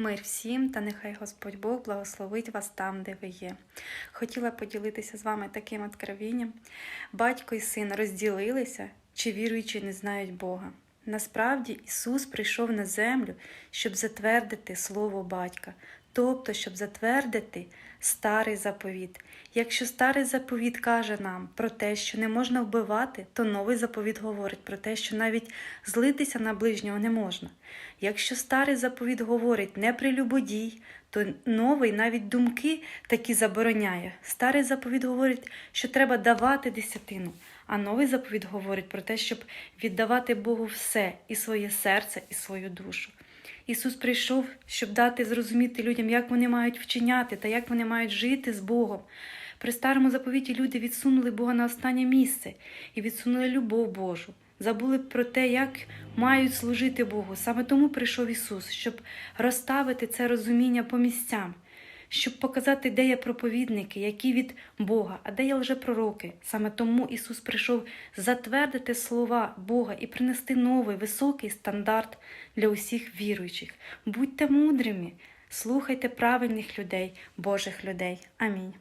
Мир всім та нехай Господь Бог благословить вас там, де ви є. Хотіла поділитися з вами таким откровінням. Батько і син розділилися, чи віруючі не знають Бога. Насправді Ісус прийшов на землю, щоб затвердити Слово Батька, тобто, щоб затвердити старий заповіт. Якщо старий заповіт каже нам про те, що не можна вбивати, то новий заповіт говорить про те, що навіть злитися на ближнього не можна. Якщо старий заповіт говорить не прелюбодій, то новий навіть думки такі забороняє. Старий заповіт говорить, що треба давати десятину, а новий заповіт говорить про те, щоб віддавати Богу все і своє серце, і свою душу. Ісус прийшов, щоб дати зрозуміти людям, як вони мають вчиняти та як вони мають жити з Богом. При старому заповіті люди відсунули Бога на останнє місце і відсунули любов Божу. Забули про те, як мають служити Богу. Саме тому прийшов Ісус, щоб розставити це розуміння по місцям, щоб показати, де є проповідники, які від Бога, а де є лжепророки. Саме тому Ісус прийшов затвердити слова Бога і принести новий високий стандарт для усіх віруючих. Будьте мудрими, слухайте правильних людей, Божих людей. Амінь.